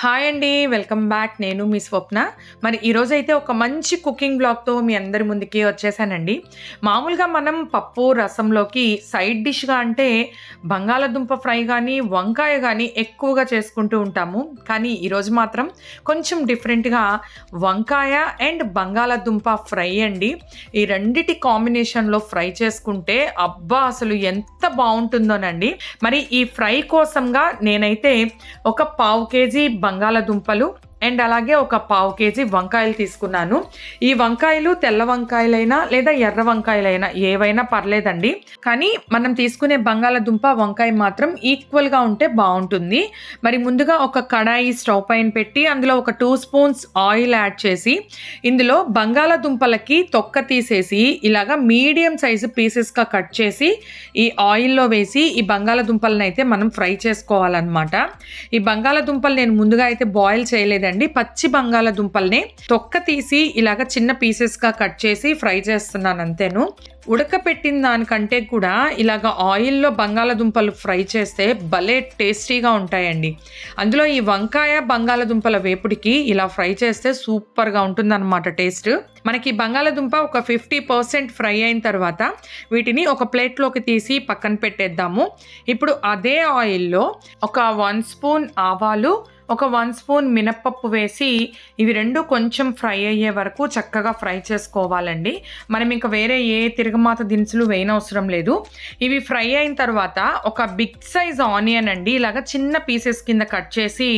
Hi అండి welcome back. నేను మీ స్వప్న. మరి ఈరోజు అయితే ఒక మంచి కుకింగ్ బ్లాగ్తో మీ అందరి ముందుకి వచ్చేసానండి. మామూలుగా మనం పప్పు రసంలోకి సైడ్ డిష్గా అంటే బంగాళదుంప ఫ్రై కానీ వంకాయ కానీ ఎక్కువగా చేసుకుంటూ ఉంటాము. కానీ ఈరోజు మాత్రం కొంచెం డిఫరెంట్గా వంకాయ అండ్ బంగాళదుంప ఫ్రై అండి. ఈ రెండిటి కాంబినేషన్లో ఫ్రై చేసుకుంటే అబ్బా అసలు ఎంత బాగుంటుందోనండి. మరి ఈ ఫ్రై కోసంగా నేనైతే ఒక పావు కేజీ బంగాళదుంపలు అండ్ అలాగే ఒక పావు కేజీ వంకాయలు తీసుకున్నాను. ఈ వంకాయలు తెల్ల వంకాయలైనా లేదా ఎర్ర వంకాయలైనా ఏవైనా పర్లేదండి. కానీ మనం తీసుకునే బంగాళదుంప వంకాయ మాత్రం ఈక్వల్గా ఉంటే బాగుంటుంది. మరి ముందుగా ఒక కడాయి స్టవ్ పైన పెట్టి అందులో ఒక టూ స్పూన్స్ ఆయిల్ యాడ్ చేసి ఇందులో బంగాళదుంపలకి తొక్క తీసేసి ఇలాగా మీడియం సైజు పీసెస్గా కట్ చేసి ఈ ఆయిల్లో వేసి ఈ బంగాళదుంపలను అయితే మనం ఫ్రై చేసుకోవాలన్నమాట. ఈ బంగాళదుంపలు నేను ముందుగా అయితే బాయిల్ చేయలేదు లేదండి పచ్చి బంగాళదుంపల్ని తొక్క తీసి ఇలాగ చిన్న పీసెస్గా కట్ చేసి ఫ్రై చేస్తున్నాను అంతేను. ఉడకపెట్టిన దానికంటే కూడా ఇలాగ ఆయిల్లో బంగాళదుంపలు ఫ్రై చేస్తే భలే టేస్టీగా ఉంటాయండి. అందులో ఈ వంకాయ బంగాళదుంపల వేపుడికి ఇలా ఫ్రై చేస్తే సూపర్గా ఉంటుందన్నమాట టేస్ట్. మనకి బంగాళదుంప ఒక ఫిఫ్టీ పర్సెంట్ ఫ్రై అయిన తర్వాత వీటిని ఒక ప్లేట్లోకి తీసి పక్కన పెట్టేద్దాము. ఇప్పుడు అదే ఆయిల్లో ఒక వన్ స్పూన్ ఆవాలు ఒక వన్ స్పూన్ మినప్పప్పు వేసి ఇవి రెండు కొంచెం ఫ్రై అయ్యే వరకు చక్కగా ఫ్రై చేసుకోవాలండి. మనం ఇంకా వేరే ఏ తిరగమాత దినుసులు వేయనవసరం లేదు. ఇవి ఫ్రై అయిన తర్వాత ఒక బిగ్ సైజ్ ఆనియన్ అండి. ఇలాగ చిన్న పీసెస్ కింద కట్ చేసి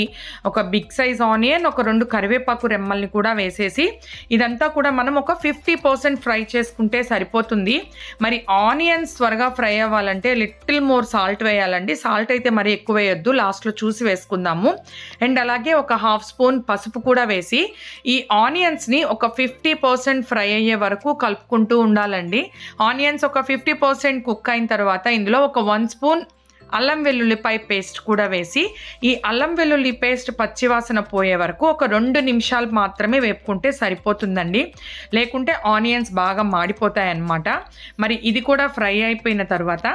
ఒక బిగ్ సైజ్ ఆనియన్ ఒక రెండు కరివేపాకు రెమ్మల్ని కూడా వేసేసి ఇదంతా కూడా మనం ఒక ఫిఫ్టీ పర్సెంట్ ఫ్రై చేసుకుంటే సరిపోతుంది. మరి ఆనియన్స్ త్వరగా ఫ్రై అవ్వాలంటే లిటిల్ మోర్ సాల్ట్ వేయాలండి. సాల్ట్ అయితే మరి ఎక్కువ వేయొద్దు. లాస్ట్లో చూసి వేసుకుందాము. అండ్ అలాగే ఒక హాఫ్ స్పూన్ పసుపు కూడా వేసి ఈ ఆనియన్స్ని ఒక ఫిఫ్టీ పర్సెంట్ ఫ్రై అయ్యే వరకు కలుపుకుంటూ ఉండాలండి. ఆనియన్స్ ఒక ఫిఫ్టీ పర్సెంట్ కుక్ అయిన తర్వాత ఇందులో ఒక వన్ స్పూన్ అల్లం వెల్లుల్లిపాయ పేస్ట్ కూడా వేసి ఈ అల్లం వెల్లుల్లి పేస్ట్ పచ్చివాసన పోయే వరకు ఒక రెండు నిమిషాలు మాత్రమే వేపుకుంటే సరిపోతుందండి. లేకుంటే ఆనియన్స్ బాగా మాడిపోతాయి అన్నమాట మరి ఇది కూడా ఫ్రై అయిపోయిన తర్వాత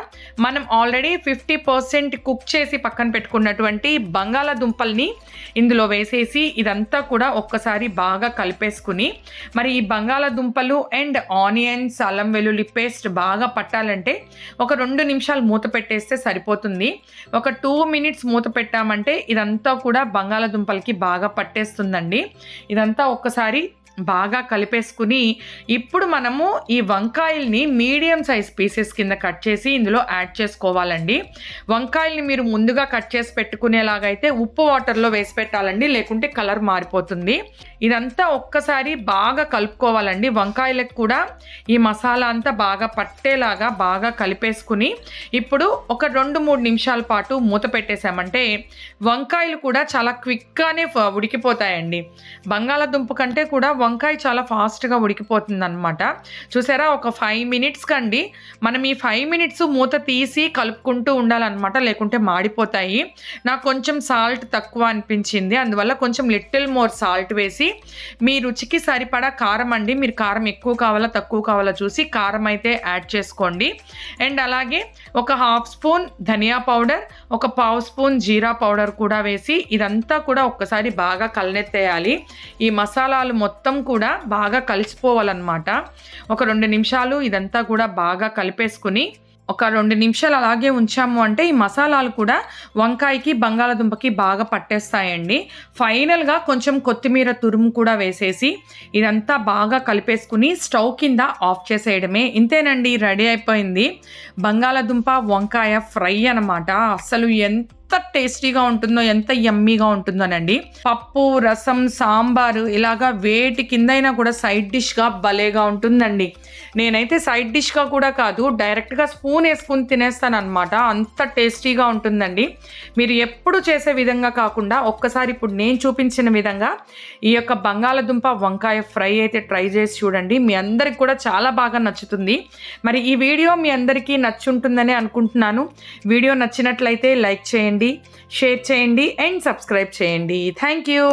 మనం ఆల్రెడీ ఫిఫ్టీ పర్సెంట్ కుక్ చేసి పక్కన పెట్టుకున్నటువంటి బంగాళాదుంపల్ని ఇందులో వేసేసి ఇదంతా కూడా ఒక్కసారి బాగా కలిపేసుకుని మరి ఈ బంగాళాదుంపలు అండ్ ఆనియన్స్ అల్లం వెల్లుల్లి పేస్ట్ బాగా పట్టాలంటే ఒక రెండు నిమిషాలు మూత పెట్టేస్తే సరిపోతుంది. అయిపోతుంది. ఒక టూ మినిట్స్ మూత పెట్టామంటే ఇదంతా కూడా బంగాళదుంపలకి బాగా పట్టేస్తుందండి. ఇదంతా ఒక్కసారి బాగా కలిపేసుకుని ఇప్పుడు మనము ఈ వంకాయల్ని మీడియం సైజ్ పీసెస్ కింద కట్ చేసి ఇందులో యాడ్ చేసుకోవాలండి. వంకాయల్ని మీరు ముందుగా కట్ చేసి పెట్టుకునేలాగైతే ఉప్పు వాటర్లో వేసి పెట్టాలండి లేకుంటే కలర్ మారిపోతుంది. ఇదంతా ఒక్కసారి బాగా కలుపుకోవాలండి. వంకాయలకు కూడా ఈ మసాలా అంతా బాగా పట్టేలాగా బాగా కలిపేసుకుని ఇప్పుడు ఒక రెండు మూడు నిమిషాల పాటు మూత పెట్టేశామంటే వంకాయలు కూడా చాలా క్విక్గానే ఉడికిపోతాయండి. బంగాళాదుంప కంటే కూడా వంకాయ చాలా ఫాస్ట్గా ఉడికిపోతుంది అనమాట చూసారా? ఒక ఫైవ్ మినిట్స్ కండి. మనం ఈ ఫైవ్ మినిట్స్ మూత తీసి కలుపుకుంటూ ఉండాలన్నమాట. లేకుంటే మాడిపోతాయి. నాకు కొంచెం సాల్ట్ తక్కువ అనిపించింది. అందువల్ల కొంచెం లిటిల్ మోర్ సాల్ట్ వేసి మీ రుచికి సరిపడా కారం అండి. మీరు కారం ఎక్కువ కావాలా తక్కువ కావాలా చూసి కారం అయితే యాడ్ చేసుకోండి. అండ్ అలాగే ఒక హాఫ్ స్పూన్ ధనియా పౌడర్ ఒక పావు స్పూన్ జీరా పౌడర్ కూడా వేసి ఇదంతా కూడా ఒక్కసారి బాగా కలనెత్తేయాలి. ఈ మసాలాలు మొత్తం మొత్తం కూడా బాగా కలిసిపోవాలన్నమాట. ఒక రెండు నిమిషాలు ఇదంతా కూడా బాగా కలిపేసుకుని ఒక రెండు నిమిషాలు అలాగే ఉంచాము అంటే ఈ మసాలాలు కూడా వంకాయకి బంగాళదుంపకి బాగా పట్టేస్తాయండి. ఫైనల్గా కొంచెం కొత్తిమీర తురుము కూడా వేసేసి ఇదంతా బాగా కలిపేసుకుని స్టవ్ కింద ఆఫ్ చేసేయడమే. ఇంతేనండి రెడీ అయిపోయింది. బంగాళదుంప వంకాయ ఫ్రై అనమాట అసలు ఎంత ఎంత టేస్టీగా ఉంటుందో ఎంత యమ్మీగా ఉంటుందోనండి. పప్పు రసం సాంబారు ఇలాగా వేటి కిందైనా కూడా సైడ్ డిష్గా భలేగా ఉంటుందండి. నేనైతే సైడ్ డిష్గా కూడా కాదు డైరెక్ట్గా స్పూన్ వేసుకుని తినేస్తాను అనమాట అంత టేస్టీగా ఉంటుందండి. మీరు ఎప్పుడు చేసే విధంగా కాకుండా ఒక్కసారి ఇప్పుడు నేను చూపించిన విధంగా ఈ యొక్క బంగాళదుంప వంకాయ ఫ్రై అయితే ట్రై చేసి చూడండి. మీ అందరికి కూడా చాలా బాగా నచ్చుతుంది. మరి ఈ వీడియో మీ అందరికీ నచ్చుంటుందని అనుకుంటున్నాను. వీడియో నచ్చినట్లయితే లైక్ చేయండి చేయండి షేర్ చేయండి అండ్ సబ్స్క్రైబ్ చేయండి. Thank you